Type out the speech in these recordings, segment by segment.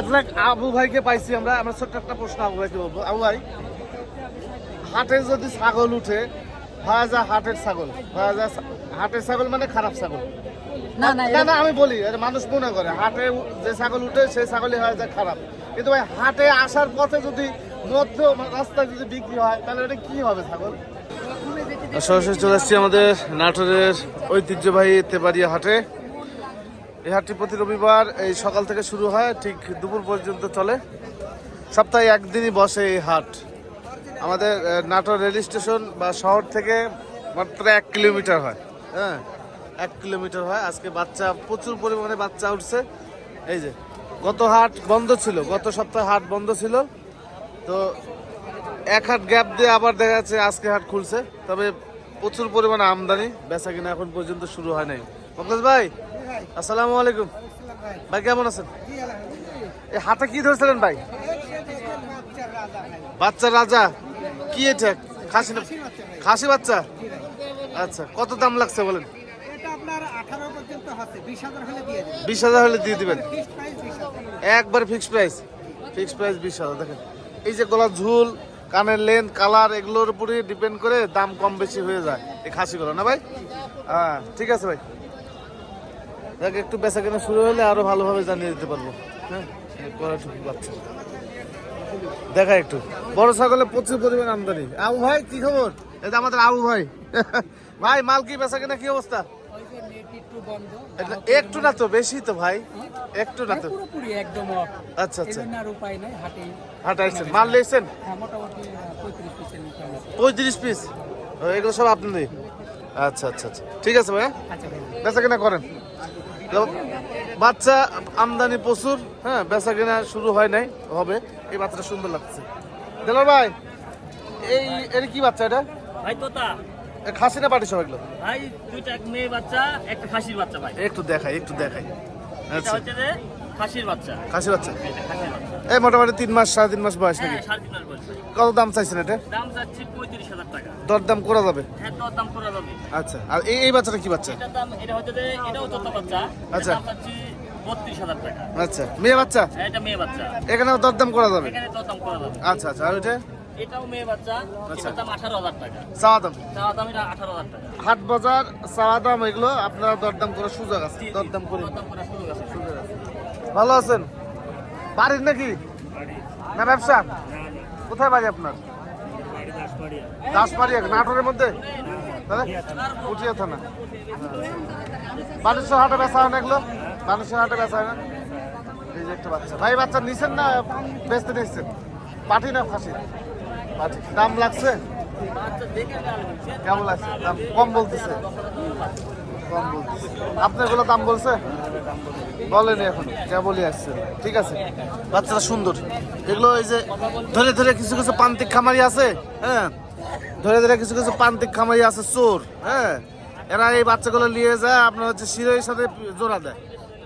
আবু ভাইকে পাইছি আমরা আমরা ছোট্ট একটা প্রশ্ন আবু ভাইকে বলব। আবু ভাই হাটে যদি ছাগল উঠে হয় যা হাটের ছাগল হয় যা হাটের ছাগল মানে খারাপ ছাগল। না না না না আমি বলি এটা মানুষ মনে করে হাটে যে ছাগল উঠে সেই ছাগলই হয় যা খারাপ। কিন্তু ভাই হাটে আসার পথে যদি মধ্য রাস্তায় যদি বিক্রি হয় তাহলে এটা কি হবে ছাগল? সরাসরি চলে আসছি আমাদের নাটোরের ঐতিহ্যবাহী তেবাড়িয়া হাটে। এই হাটটি প্রতি রবিবার এই সকাল থেকে শুরু হয়, ঠিক দুপুর পর্যন্ত চলে। সপ্তাহে একদিনই বসে এই হাট। আমাদের নাটোর রেল স্টেশন বা শহর থেকে মাত্র এক কিলোমিটার হয়। হ্যাঁ এক কিলোমিটার হয়। আজকে বাচ্চা, প্রচুর পরিমাণে বাচ্চা উঠছে। এই যে, গত হাট বন্ধ ছিল, গত সপ্তাহে হাট বন্ধ ছিল। তো এক হাট গ্যাপ দিয়ে আবার দেখা যাচ্ছে আজকে হাট খুলছে। তবে প্রচুর পরিমাণে আমদানি, বেচা কিনা এখন পর্যন্ত শুরু হয় নাই। মকলেশ ভাই আসসালামু আলাইকুম। ভাই, কেমন আছেন? এই হাতে কি ধরছিলেন ভাই? বাচ্চা রাজা। কি এটা? খাসি খাসি বাচ্চা? আচ্ছা কত দাম লাগছে বলেন? বিশ হাজার হলে দিয়ে দেবেন। একবার ফিক্স প্রাইস ফিক্স প্রাইস বিশ হাজার, দেখেন। এই যে গলার ঝুল, কানের লেন্থ, কালার, এগুলোর উপরে ডিপেন্ড করে দাম কম বেশি হয়ে যায় এই খাসিগুলো, না ভাই? হ্যাঁ ঠিক আছে ভাই। দেখ একটু বেচা কেনা শুরু হলে আরও ভালোভাবে জানিয়ে দিতে পারব। হ্যাঁ? এই কড়াটুকু বাচ্চা দেখা একটু। বড় ছাগলে প্রচুর পরিমাণ আমদানি। আবু ভাই কি খবর? এটা আমাদের আবু ভাই। ভাই মাল কি বেচা কেনা কি অবস্থা? একটু না তো বেশি তো ভাই। একটু না তো। একদম আচ্ছা আচ্ছা। হাঁটাইছেন। মাল লেছেন হ্যাঁ, পঁয়ত্রিশ পিস এগুলো সব আপনি? আচ্ছা আচ্ছা আচ্ছা। ঠিক আছে ভাই আচ্ছা বেচা কেনা করেন। বাচ্চা আমদানি প্রচুর হ্যাঁ বেচা কেনা শুরু হয় নাই হবে। এই বাচ্চাটা সুন্দর লাগছে। দেলার ভাই এই এর কি বাচ্চা এটা? ভাই তোতা। খাসি না পাটি সব এগুলো? ভাই দুইটা মেয়ে বাচ্চা একটা খাসির বাচ্চা ভাই। একটু দেখাই একটু দেখাই। আচ্ছা। হচ্ছে যে খাসির বাচ্চা। খাসির বাচ্চা? এই মোটামুটি তিন মাস সাড়ে তিন মাস বয়স নাকি? হ্যাঁ কত দাম চাইছেন এটা? দাম যাচ্ছে পঁয়ত্রিশ হাজার টাকা। দর দাম করা যাবে? হ্যাঁ তোর দাম করা যাবে। আচ্ছা আর এই এই বাচ্চাটা কি বাচ্চা? এটার দাম এটা হচ্ছে এটাও তোতা বাচ্চা। আচ্ছা। বত্রিশ হাজার টাকা। আচ্ছা মেয়ে বাচ্চা? হ্যাঁ, এটা মেয়ে বাচ্চা। এখানেও দরদাম করা যাবে? এখানে তোর দাম করা যাবে। আচ্ছা আচ্ছা আর ওইটা এটাও মেয়ে বাচ্চা আচ্ছা। দাম আঠারো হাজার টাকা। চাওয়া দাম? চাওয়া দাম এটা আঠারো হাজার টাকা। হাট বাজার চাওয়া দাম এগুলো আপনারা দরদাম করার সুযোগ আছে। দরদাম করে দরদাম করার সুযোগ আছে। ভালো আছেন? বাড়ির নাকি? না ব্যবসা? কোথায় বাড়ি আপনার? দাসবাড়িয়া। নাটোরের মধ্যে? দাদা, উঠিয়া থানা। বানেশ্বর হাটে বেচা হয় না এগুলো? বানেশ্বর হাটে বেচা হয় না? এই যে একটা বাচ্চা। ভাই, বাচ্চা নিছেন না? বেচতে নিচ্ছেন পাঠি না ফাঁসি পাঠি দাম লাগছে। কেমন লাগছে? দাম কম বলতেছে। কম বলতেছে। আপনার এগুলো দাম বলছে? বলেনি এখন কেবলই আসছে। ঠিক আছে? বাচ্চাটা সুন্দর। এগুলো এই যে ধরে ধরে কিছু কিছু প্রান্তিক খামারি আছে হ্যাঁ? ধরে ধরে কিছু কিছু প্রান্তিক খামারি আছে, চোর হ্যাঁ? এরা এই বাচ্চাগুলো নিয়ে যায়, আপনার হচ্ছে শিরোর সাথে জোড়া দেয়।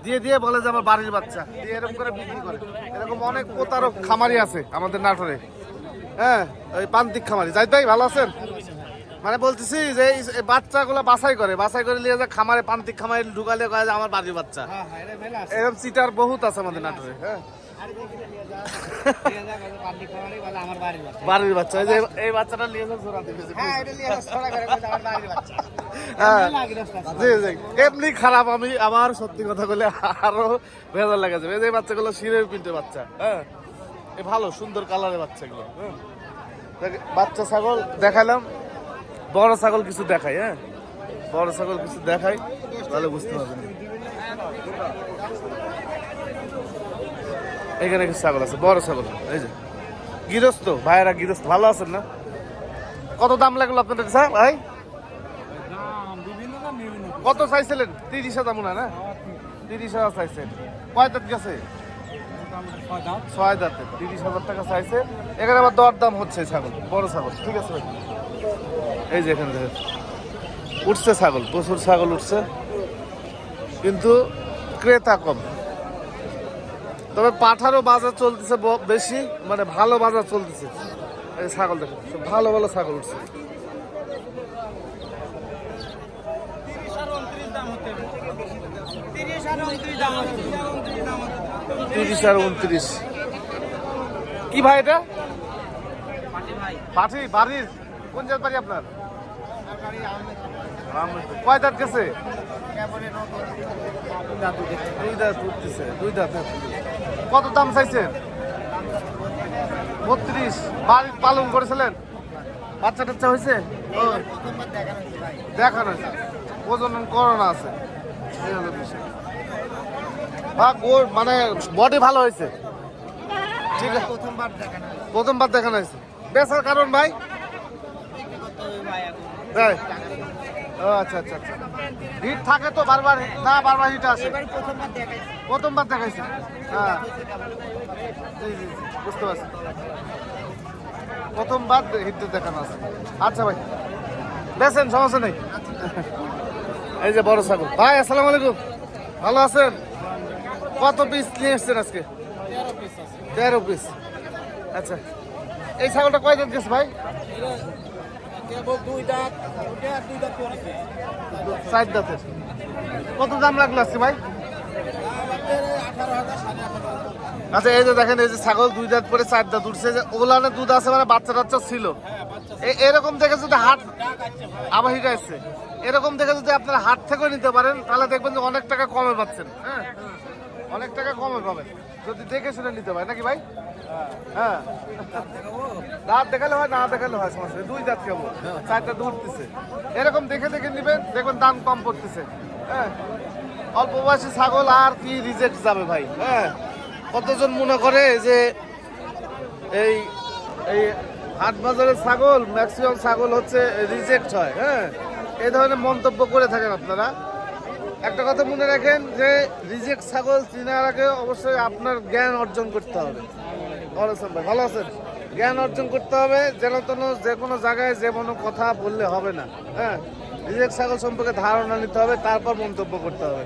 দিয়ে দিয়ে বলে যে আমার বাড়ির বাচ্চা। দিয়ে এরকম করে বিক্রি করে। এরকম অনেক প্রতারক খামারি আছে আমাদের নাটোরে। হ্যাঁ? ওই প্রান্তিক খামারি। যাই তাই ভালো আছেন? মানে বলতেছি যে বাচ্চাগুলো বাছাই করে বাছাই করে নিয়ে যে খামারে প্রান্তিক খামারে ঢুকালে কয় যে আমার বাড়ির বাচ্চা। হ্যাঁ হ্যাঁ এরকম সিটার বহুত আছে আমাদের নাটোরে হ্যাঁ। বাড়ির বাচ্চা। এই যে এই বাচ্চাটা নিয়ে জোড়া দিবে। হ্যাঁ এমনি জি জি। এমনি খারাপ আমি আমার সত্যি কথা বলে আরও ভেজাল লাগা যাবে। এই বাচ্চাগুলো শিরের পিন্টের বাচ্চা হ্যাঁ। এ ভালো সুন্দর কালারের বাচ্চাগুলো বাচ্চা ছাগল দেখালাম। বড় ছাগল কিছু দেখাই হ্যাঁ? বড় ছাগল কিছু দেখাই, তাহলে বুঝতে পারবেন। এখানে কিছু ছাগল আছে, বড় ছাগল, এই যে। গৃহস্থ, ভাইয়েরা গৃহস্থ, ভালো আছেন না? কত দাম লাগল আপনাদের স্যার ভাই? কত চাইছিলেন? তিরিশ হাজার মনে না? তিরিশ হাজার চাইছেন। কয় দাঁত গেছে? ছয় দাঁতে তিরিশ হাজার টাকা চাইছে এখানে আবার দর দাম হচ্ছে ছাগল, বড় ছাগল, ঠিক আছে ভাই? এই যে এখানে দেখেন। উঠছে ছাগল, প্রচুর ছাগল উঠছে। কিন্তু ক্রেতা কম। তবে পাঠারও বাজার চলতেছে বেশি মানে ভালো বাজার চলতেছে। এই ছাগল দেখেন ভালো ভালো ছাগল উঠছে। তিরিশ আর উনত্রিশ। কি ভাই এটা? পাঠি বাড়ির। কোন জাত বাড়ি আপনার। কয় দাঁত গেছে? দুই দাঁত উঠতেছে দুই দাঁত কত দাম চাইছেন? বত্রিশ। বাড়ি পালন করেছিলেন? বাচ্চা টাচ্চা হয়েছে? দেখানো হয়েছে প্রজনন করোনা আছে। বা ওর মানে বডি ভালো হয়েছে? ঠিক আছে। প্রথমবার দেখানো হয়েছে। বেচার কারণ ভাই? তাই আচ্ছা আচ্ছা আচ্ছা। হিট থাকে তো বারবার। না বারবার হিট আসে। প্রথমবার দেখাইছে। হ্যাঁ। বুঝতে পারছি। প্রথমবার দেখানো আছে। আচ্ছা ভাই। বেছেন সমস্যা নেই। এই যে বড় ছাগল। ভাই আসসালামু আলাইকুম। ভালো আছেন? কত পিস নিয়ে এসছেন আজকে? তেরো পিস আচ্ছা। এই ছাগলটা কয় দাঁত গেছে ভাই চার দাঁতের কত দাম লাগল আজকে ভাই? আচ্ছা এই যে দেখেন এই যে ছাগল দুই দাঁত পরে চার দাঁত উঠছে। যে ওগুলানে দুধ আছে মানে বাচ্চা টাচ্চা ছিল। এ- এরকম দেখে যদি হাট আবার হিট আসছে এরকম দেখে যদি আপনারা হাট থেকেও নিতে পারেন তাহলে দেখবেন যে অনেক টাকা কমে পাচ্ছেন। হ্যাঁ। অনেক টাকা কমে পাবেন যদি দেখে শুনে নিতে পারে। নাকি ভাই? হ্যাঁ। দাঁত দেখালে হয়, না দেখালে হয়, সমস্যা দুই দাঁত কেবল। চারটা দুধ উঠতেছে এরকম দেখে দেখে নিবেন, দেখবেন দাম কম পড়তেছে। হ্যাঁ। অল্প বয়সী ছাগল আর কি রিজেক্ট যাবে ভাই। হ্যাঁ। কতজন মনে করে যে এই এই হাট বাজারের ছাগল ম্যাক্সিমাম ছাগল হচ্ছে রিজেক্ট হয়। হ্যাঁ। এই ধরনের মন্তব্য করে থাকেন আপনারা। একটা কথা মনে রাখেন যে রিজেক্ট ছাগল চিনার আগে অবশ্যই আপনার জ্ঞান অর্জন করতে হবে। ভালো আছেন জ্ঞান অর্জন করতে হবে, যেন তেন যে কোনো জায়গায় যে কোনো কথা বললে হবে না। হ্যাঁ? রিজেক্ট ছাগল সম্পর্কে ধারণা নিতে হবে, তারপর মন্তব্য করতে হবে।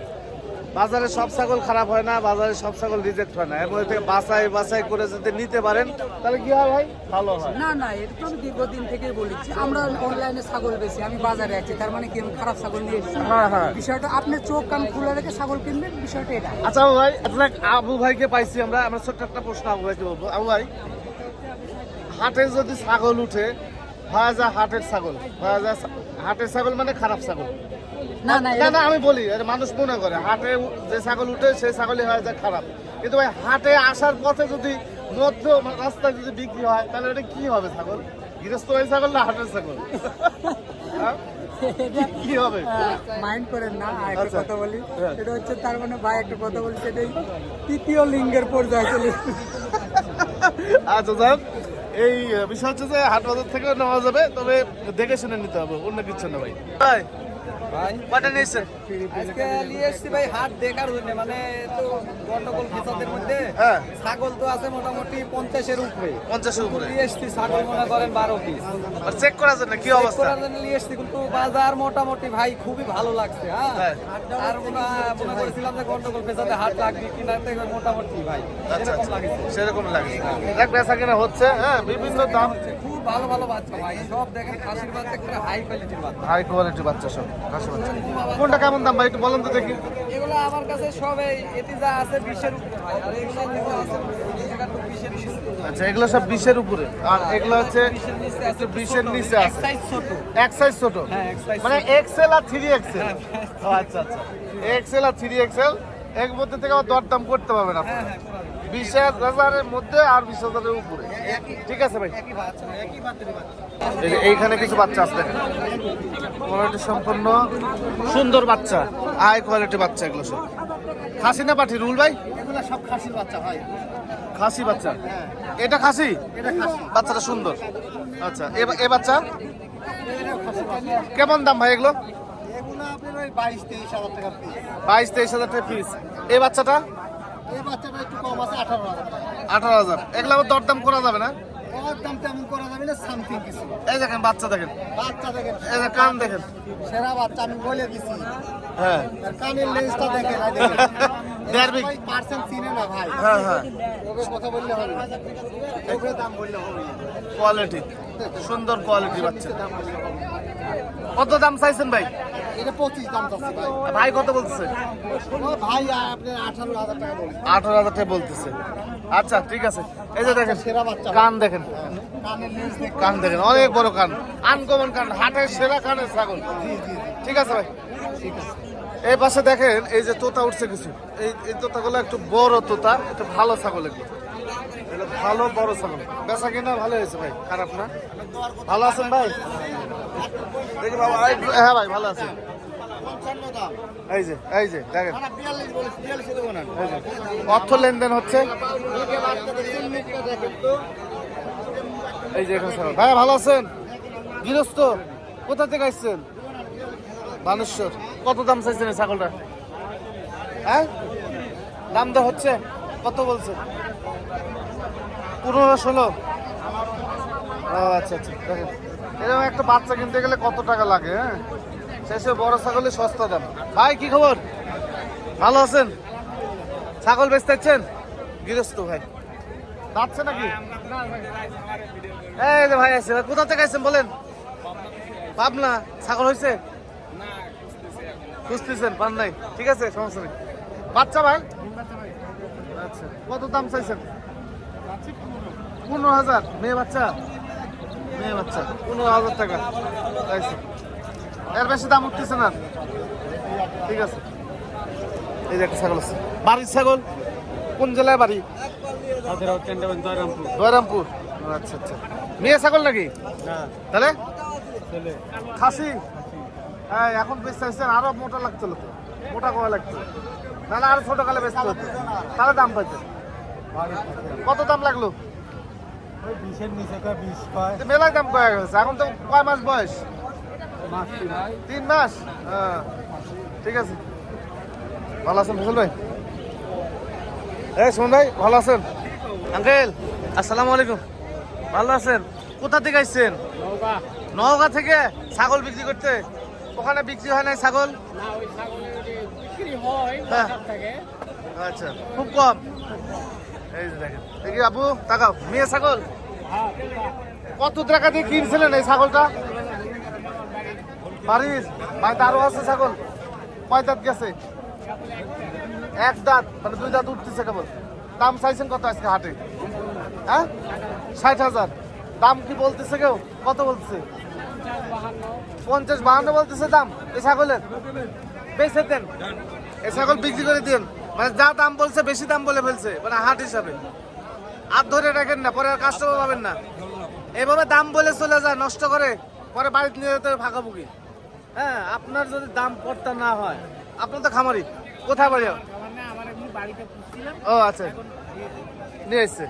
বাজারে সব ছাগল খারাপ হয় না বাজারে সব ছাগল রিজেক্ট হয় না। এর মধ্যে থেকে বাছাই বাছাই করে যদি নিতে পারেন তাহলে কি হয় ভাই? ভালো হয়। না না এটা তো আমি দীর্ঘদিন থেকেই বলেছি। আমরা অনলাইনে ছাগল বেশি আমি বাজারে আছি। তার মানে কি আমি খারাপ ছাগল নিয়ে এসেছি। হ্যাঁ হ্যাঁ। বিষয়টা আপনার চোখ কান খুলে রেখে ছাগল কিনবেন বিষয়টা এটা। আচ্ছা আবু ভাই আপনার আবু ভাইকে পাইছি আমরা। আমরা ছোট্ট একটা প্রশ্ন আবু ভাইকে বলব। আবু ভাই হাটে যদি ছাগল উঠে যা হাটের ছাগল। যা হাটের ছাগল মানে খারাপ ছাগল। না না আমি বলি মানুষ মনে করে হাটে যে ছাগল উঠে সেই ছাগলই হয় যা খারাপ। কিন্তু ভাই হাটে আসার পথে যদি মধ্য রাস্তায় যদি বিক্রি হয় তাহলে এটা কি হবে ছাগল? গৃহস্থ ওই ছাগল না হাটের ছাগল? হ্যাঁ? কি- হবে? মাইন্ড করেন না একটা আচ্ছা। কথা বলি। হ্যাঁ। এটা হচ্ছে তার মানে ভাই একটা কথা বলি সেটাই তৃতীয় লিঙ্গের পর্যায়ে চলে আচ্ছা এই বিষয় হচ্ছে যে হাট বাজার থেকে নেওয়া যাবে, তবে দেখে শুনে নিতে হবে, অন্য কিছু না ভাই। ভাই কটা নিয়েছেন? আজকে নিয়ে এসছি ভাই হাট দেখার জন্য মানে তো গন্ডগোল ফেসাদের মধ্যে হ্যাঁ। ছাগল তো আছে মোটামুটি পঞ্চাশের উপরে। পঞ্চাশের উপরে। নিয়ে এসছি ছাগল মনে করেন বারো পিস আর চেক করার জন্য কি অবস্থা? করার জন্য নিয়ে এসছি কিন্তু বাজার মোটামুটি ভাই খুবই ভালো লাগছে হ্যাঁ। হ্যাঁ। আর মনে করেছিলাম যে গন্ডগোল ফেসাতে হাট লাগবে কিনা মোটামুটি ভাই আচ্ছা আচ্ছা। লাগছে। সেরকম লাগে দেখ বেচা কেনা হচ্ছে হ্যাঁ বিভিন্ন দাম। খুব ভালো ভালো বাচ্চা ভাই। সব দেখেন খাসির বাচ্চা একটা হাই কোয়ালিটির বাচ্চা। হাই কোয়ালিটি বাচ্চা সব কাশি বাচ্চা। কোনটা কেমন দাম ভাই একটু বলেন তো দেখি। এগুলো আমার কাছে সব এই- যা আছে বিশের উপরে ভাই আর এগুলো যেগুলো আছে এগুলো তো বিশের নিচে। আচ্ছা এগুলো সব বিশের উপরে। আর এগুলো হচ্ছে বিশের নিচে আছে একটু বিশের নিচে আছে। সাইজ ছোট। এক সাইজ ছোট? হ্যাঁ এক সাইজ মানে এক্সেল আর থ্রি এক্সেল আচ্ছা আচ্ছা। এক্সেল আর থ্রি এক্সেল এর মধ্যে থেকে আবার দরদাম করতে পারবেন আপনি। হ্যাঁ হ্যাঁ। বিশ হাজারের মধ্যে আর বিশ হাজারের উপরে। ঠিক আছে ভাই? এইখানে কিছু বাচ্চা আছে দেখেন। কোয়ালিটি সম্পন্ন সুন্দর বাচ্চা হাই কোয়ালিটি বাচ্চা এগুলো সব। খাসি না পাঠি রুল ভাই? এগুলো সব খাসির বাচ্চা হয় খাসি বাচ্চা? এটা খাসি? এটা বাচ্চাটা সুন্দর। আচ্ছা এ বাচ্চা? কেমন দাম ভাই এগুলো? বাইশ তেইশ হাজার টাকা পিস এই বাচ্চাটা? এই বাচ্চাটা একটু কম আছে আঠারো হাজার আঠারো হাজার। এগুলো আবার দরদাম করা যাবে না? তেমন করা যাবে না সামথিং কিছু। এই দেখেন বাচ্চা দেখেন। বাচ্চা দেখেন। এই যে কান দেখেন। সেরা বাচ্চা আমি বলে দিছি। হ্যাঁ। কানের লেন্সটা দেখেন দেড় বিঘ। পার্সেন্ট চিনে না ভাই। হ্যাঁ হ্যাঁ। কোয়ালিটি সুন্দর কোয়ালিটি বাচ্চা। কত দাম চাইছেন ভাই? এটা পঁচিশ দাম চাচ্ছে ভাই। ভাই কত বলতেছে? ভাই আপনি আঠারো হাজার টাকা বলুন আঠারো হাজার টাকা বলতেছে। আচ্ছা ঠিক আছে। এই যে দেখেন সেরা বাচ্চা। কান দেখেন। কান দেখেন অনেক বড় কান। আনকমন কান হাটের সেরা কানের ছাগল। ঠিক আছে ভাই? ঠিক আছে। এই পাশে দেখেন এই যে তোতা উঠছে কিছু। এই এই তোতাগুলো একটু বড় তোতা একটু ভালো ছাগল এগুলো। ভালো, বড় ছাগল বেচা কিনা ভালো হয়েছে ভাই, খারাপ না। ভালো আছেন ভাই? দেখি বাবা হ্যাঁ ভাই, ভালো আছেন এই যে অর্থ লেনদেন হচ্ছে। এই যে এখানে ছাগল ভাই, ভালো আছেন? গৃহস্থ, কোথা থেকে আসছেন? বানেশ্বর। কত দাম চাইছেন ছাগলটা? হ্যাঁ? দাম তো হচ্ছে? কত বলছে পনেরো, ষোলো? আচ্ছা আচ্ছা দেখেন। এরকম একটা বাচ্চা কিনতে গেলে কত টাকা লাগে হ্যাঁ? শেষে বড় ছাগলের সস্তা দাম। ভাই, কি খবর? ভালো আছেন? ছাগল বেচতে চাচ্ছেন গৃহস্থ, ভাই। যাচ্ছে নাকি? এই যে ভাই আছে কোথা থেকে আসছেন বলেন? পাবনা। ছাগল হয়েছে খুঁজতেছেন, পান নাই। ঠিক আছে, সমস্যা নেই। বাচ্চা, ভাই? আচ্ছা কত দাম চাইছেন? পনেরো হাজার। মেয়ে বাচ্চা? মেয়ে বাচ্চা। পনেরো হাজার টাকা। চাইছে এর বেশি দাম উঠতেছে না। ঠিক আছে। এই যে একটা ছাগল আছে। বাড়ির ছাগল? কোন জেলায় বাড়ি? দয়রামপুর আচ্ছা আচ্ছা। মেয়ে ছাগল নাকি? তাহলে? খাসি? হ্যাঁ এখন বেচতে আসছেন আরও মোটা লাগতো তো মোটা করা লাগতো। নাহলে আরও ছোট কালে বেচতে। হতো তাহলে দাম পাইতে। কত দাম লাগল? বিশের নিচে কয়? বিশ কয়? তো দাম কয়ে গেছে এখন তো কয় মাস বয়স? তিন মাস? হ্যাঁ। ঠিক আছে। ভালো আছেন ফসল ভাই? এই সুমন ভাই ভালো আছেন? আঙ্কেল আসসালামু আলাইকুম। ভালো আছেন? কোথা থেকে আসছেন? নওগাঁ। থেকে ছাগল বিক্রি করতে? ওখানে বিক্রি হয় নাই ছাগল? হ্যাঁ। আচ্ছা খুব কম। এই দেখেন। দেখি আপু তাকাও। মেয়ে ছাগল? কত টাকা দিয়ে কিনছিলেন এই ছাগলটা? বাড়ির বাড়িতে আরও আছে ছাগল। কয় দাঁত গেছে? এক দাঁত মানে দুই দাঁত উঠতেছে কেবল। দাম চাইছেন কত আজকে হাটে? হ্যাঁ? ষাট হাজার। দাম কি বলতেছে কেউ? কত বলতেছে? পঞ্চাশ বাহান্ন বলতেছে দাম এই ছাগলের। বেচে দেন। এই ছাগল বিক্রি করে দিন মানে যা দাম বলছে, বেশি দাম বলে ফেলছে মানে হাট হিসাবে। আর ধরে রাখেন না, পরে আর কাস্টমার পাবেন না। এভাবে দাম বলে চলে যায়, নষ্ট করে, পরে বাড়িতে নিয়ে যেতে ফাঁকাফুকি। হ্যাঁ আপনার যদি দাম পড়তা না হয়, আপনার তো খামারি, কোথায় বাড়ি? ও আচ্ছা। নিয়ে এসছে।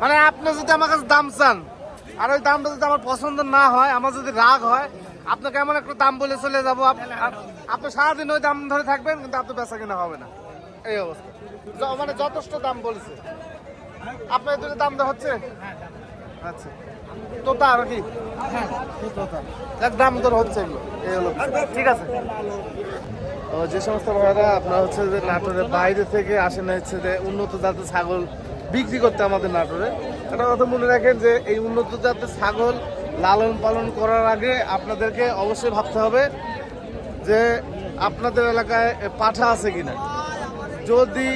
মানে আপনি যদি আমার কাছে দাম চান, আর ওই দামটা যদি আমার পছন্দ না হয়, আমার যদি রাগ হয় আপনাকে এমন একটা দাম বলে চলে যাব? আপ- আপ- আপনি সারাদিন ওই দাম ধরে থাকবেন, কিন্তু আপনার বেচা কিনা হবে না। এই অবস্থা। মানে যথেষ্ট দাম বলেছে। আপনার দুটো দাম দেওয়া হচ্ছে আচ্ছা। তোতা কি? দাম হচ্ছে এই হলো। ঠিক আছে। যে সমস্ত ভাইরা আপনার হচ্ছে যে নাটোরের বাইরে থেকে আসেন, হচ্ছে যে উন্নত জাতের ছাগল বিক্রি করতে আমাদের নাটোরে, একটা কথা মনে রাখেন যে এই উন্নত জাতের ছাগল লালন পালন করার আগে আপনাদেরকে অবশ্যই ভাবতে হবে যে আপনাদের এলাকায় পাঠা আছে কিনা। যদি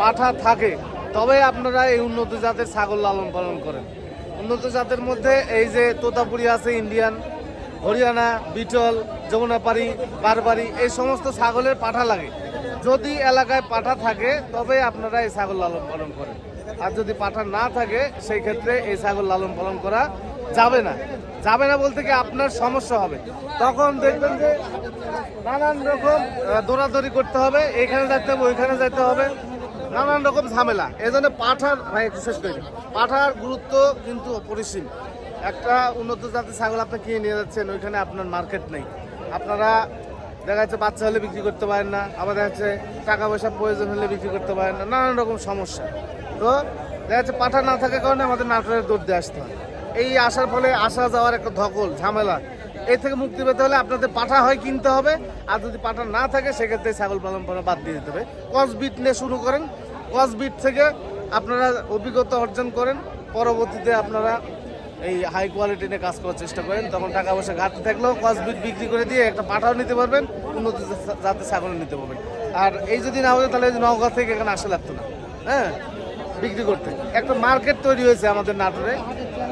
পাঠা থাকে তবে আপনারা এই উন্নত জাতের ছাগল লালন পালন করেন। উন্নত জাতের মধ্যে এই যে তোতাপুরি আছে, ইন্ডিয়ান, হরিয়ানা, বিটল, যমুনাপাড়ি, বারবারি, এই সমস্ত ছাগলের পাঠা লাগে। যদি এলাকায় পাঠা থাকে, তবে আপনারা এই ছাগল লালন পালন করেন। আর যদি পাঠা না থাকে, সেই ক্ষেত্রে এই ছাগল লালন পালন করা যাবে না। যাবে না বলতে কি আপনার সমস্যা হবে। তখন দেখবেন যে নানান রকম দৌড়াদৌড়ি করতে হবে, এখানে যাইতে হবে, ওইখানে যাইতে হবে। নানান রকম ঝামেলা। এই জন্য পাঠার, ভাই একটু শেষ করি পাঠার গুরুত্ব কিন্তু অপরিসীম। একটা উন্নত জাতের ছাগল আপনি কিনে নিয়ে যাচ্ছেন, ওইখানে আপনার মার্কেট নেই। আপনারা দেখা যাচ্ছে বাচ্চা হলে বিক্রি করতে পারেন না, আবার দেখা যাচ্ছে টাকা পয়সা প্রয়োজন হলে বিক্রি করতে পারেন না, নানান রকম সমস্যা। তো দেখা যাচ্ছে পাঠা না থাকার কারণে আমাদের নাটোরের দৌড় আসতে হয়। এই আসার ফলে আসা যাওয়ার একটা ধকল, ঝামেলা। এই থেকে মুক্তি পেতে হলে আপনাদের পাঠা হয় কিনতে হবে। আর যদি পাঠা না থাকে, সেক্ষেত্রে ছাগল পালন করা বাদ দিয়ে দিতে হবে। কস বিট নিয়ে শুরু করেন। কস বিট থেকে আপনারা অভিজ্ঞতা অর্জন করেন। পরবর্তীতে আপনারা এই হাই কোয়ালিটি নিয়ে কাজ করার চেষ্টা করেন। তখন টাকা পয়সা ঘাটতি থাকলেও কসবিট বিক্রি করে দিয়ে একটা পাঠাও নিতে পারবেন। উন্নত জাতের ছাগল নিতে পারবেন। আর এই যদি না হতো তাহলে নওগাঁ থেকে এখানে আসা লাগতো না। হ্যাঁ বিক্রি করতে। একটা মার্কেট তৈরি হয়েছে আমাদের নাটোরে।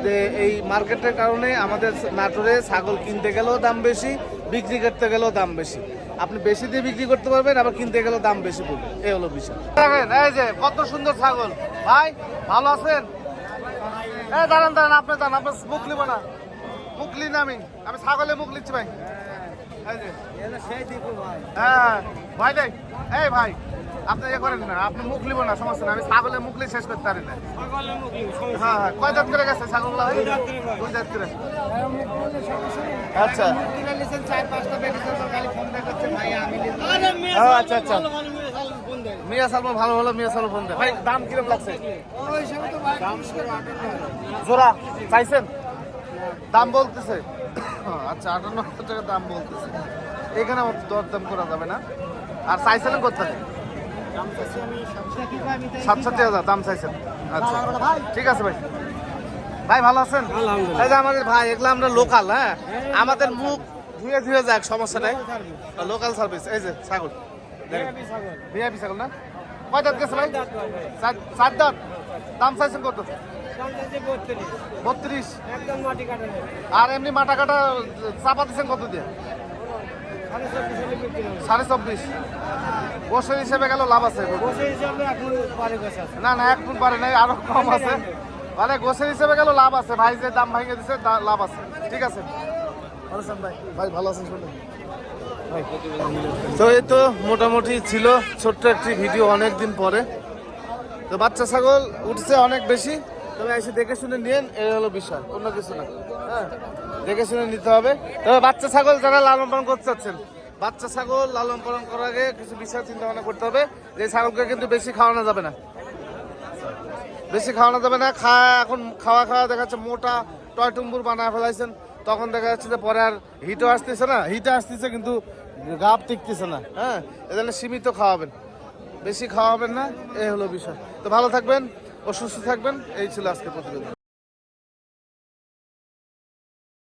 যে এই মার্কেটের কারণে আমাদের নাটোরে ছাগল কিনতে গেলেও দাম বেশি বিক্রি করতে গেলেও দাম বেশি। আপনি বেশি দিয়ে বিক্রি করতে পারবেন আবার কিনতে গেলেও দাম বেশি পড়বে। এই হলো বিষয়। দেখেন এই যে কত সুন্দর ছাগল। ভাই ভালো আছেন? এই দাঁড়ান দাঁড়ান আপনি দাঁড়ান আপনার মুখ লিব না। মুখ লিন আমি। আমি ছাগলে মুখ দেখো ভাই। হ্যাঁ ভাই দেখ। এই ভাই আপনি ইয়ে করেন না আপনি মুখ লিব না সমস্যা না আমি ছাগলের মুখ লিয়ে শেষ করতে পারি না। হ্যাঁ হ্যাঁ কয় দাঁত করে গেছে ছাগলগুলো? দুই দাঁত করে আচ্ছা। আমি ও, আচ্ছা আচ্ছা। মিয়া ভালো ভালো মিয়া ফোন দে ভাই দাম কীরকম লাগছে? জোড়া চাইছেন? দাম বলতেছে। আচ্ছা আটান্ন হাজার টাকা দাম বলতেছে। এখানে আমার দরদাম করা যাবে না। আর চাইছিলেন কোথায় সাতষট্টি। হাজার দাম চাইছেন? আচ্ছা। ঠিক আছে ভাই। ভাই ভালো আছেন? এই যে আমাদের ভাই এগুলো আমরা লোকাল হ্যাঁ? আমাদের মুখ ধুয়ে ধুয়ে যাক সমস্যা নাই। লোকাল সার্ভিস এই যে ছাগল। ভিআইপি ছাগল। না? কয় দাঁত গেছে ভাই? চার- চার দাঁত। দাম চাইছেন কত? বত্রিশ। একদম মাটি কাটা। নেই আর এমনি মাটা কাটা চাপা দিচ্ছেন কত দিয়ে? সাড়ে চব্বিশ। বছর হিসেবে গেল লাভ আছে। না না এক ফুট পারে নাই আরও কম আছে। মানে গোসের হিসেবে গেল লাভ আছে। ভাই যে দাম ভেঙে দিছে লাভ আছে। ঠিক আছে? ভালো আছেন ভাই। ভাই ভালো আছেন শুনুন তো এই তো মোটামুটি ছিল ছোট্ট একটি ভিডিও অনেক দিন পরে। তো বাচ্চা ছাগল উঠছে অনেক বেশি। তবে এসে দেখে শুনে নিন এই হলো বিষয় অন্য কিছু না। হ্যাঁ দেখে শুনে নিতে হবে। তবে বাচ্চা ছাগল যারা লালন পালন করতে চাচ্ছেন, বাচ্চা ছাগল লালন পালন করার আগে কিছু বিষয় চিন্তা ভাবনা করতে হবে, যে ছাগলকে কিন্তু বেশি খাওয়ানো যাবে না। বেশি খাওয়ানো যাবে না, খা, এখন খাওয়া খাওয়া দেখা যাচ্ছে মোটা টয় টুম্বুর বানায় ফেলাইছেন, তখন দেখা যাচ্ছে যে পরে আর হিটও আসতেছে না হিটে আসতেছে কিন্তু গাপ টিকতেছে না হ্যাঁ এজন্য সীমিত খাওয়াবেন। বেশি খাওয়াবেন না এই হলো বিষয়। তো ভালো থাকবেন। ও সুস্থ থাকবেন এই ছিল আজকে প্রতিবেদন।